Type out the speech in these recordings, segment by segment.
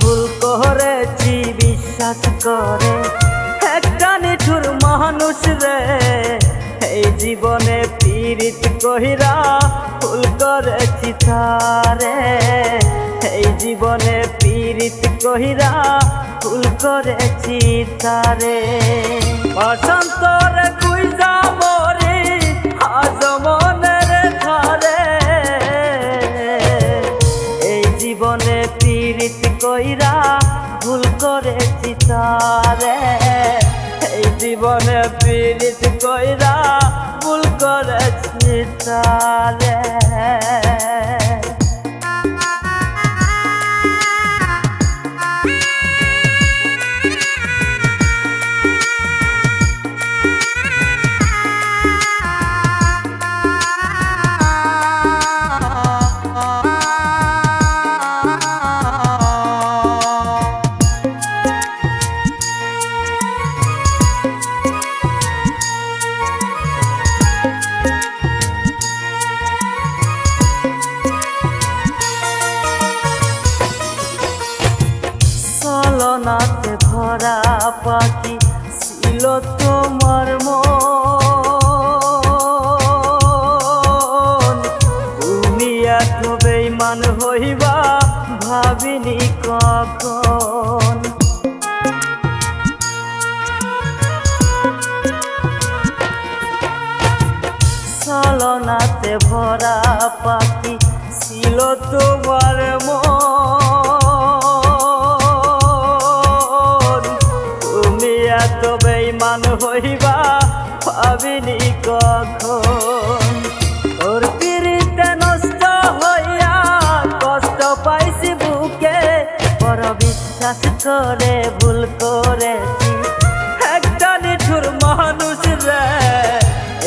ভুল করেছি, বিশ্বাস করে। একটা নিঠুর মানুষ রে, এই জীবনে পীড়িত কহিরা ভুল করেছি তারে। এই জীবনে পীড়িত কহিরা ভুল করেছি তারে। বসন্তরে কুইজা পীড়িত কইরা ভুল করেছি তারে। এই জীবনে পীড়িত কইরা ভুল করেছি তারে। চলনাতে ভরা পাখি ছিল তোমার মন। তুমি এত বেইমান হইবা ভাবিনি কখন। চলনাতে ভরা পাখি ছিল তোমার মন। ভাবিনি কখন। তোর পিড়িতে নষ্ট হইয়া কষ্ট পাইছি বুকে বড় বিশ্বাস করে ভুল করেছি। একটা নিঠুর মানুষ রে,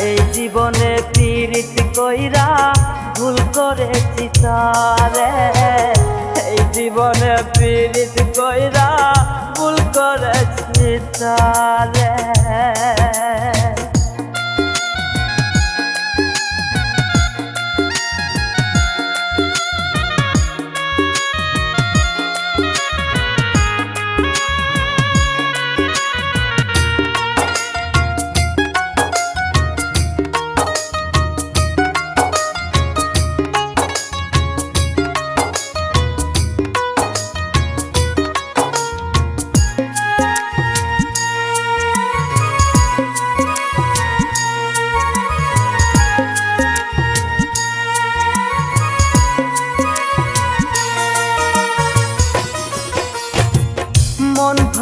এই জীবনে পীড়িত কইরা ভুল করেছি তারে। এই জীবনে পীড়িত কইরা ভুল করেছি তারে।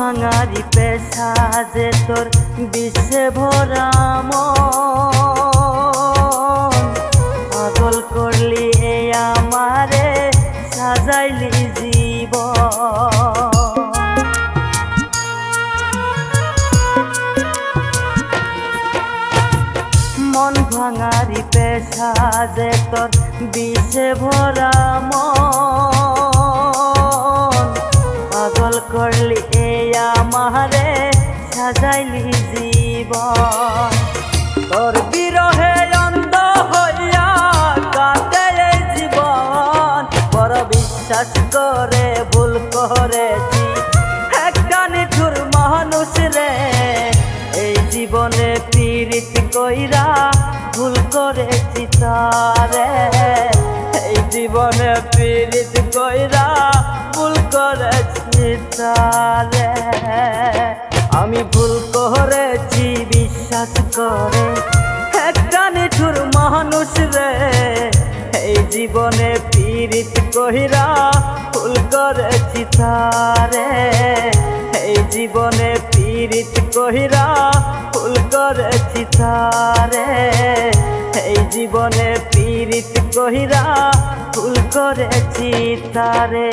ভাঙারি পেশা যে তোর বিশ্বে ভরা মন পাগল করলি এ আমারে, সাজাইলি জীবন। মন ভাঙারি পেশা যে তোর বিষে ভরা তোর বিরহে কাটে জীবন। বড় বিশ্বাস করে ভুল এই জীবনে পীড়িত কইরা ভুল করেছি তারে। এই জীবনে পীড়িত কইরা ভুল করেছি তারে। আমি ভুল করেছি বিশ্বাস করে। একটা নিঠুর মানুষ রে, এই জীবনে পীড়িত কহিরা ভুল করেছি তারে। এই জীবনে পীড়িত কহিরা ভুল করেছি তারে। এই জীবনে পীড়িত কহিরা ভুল করেছি তারে।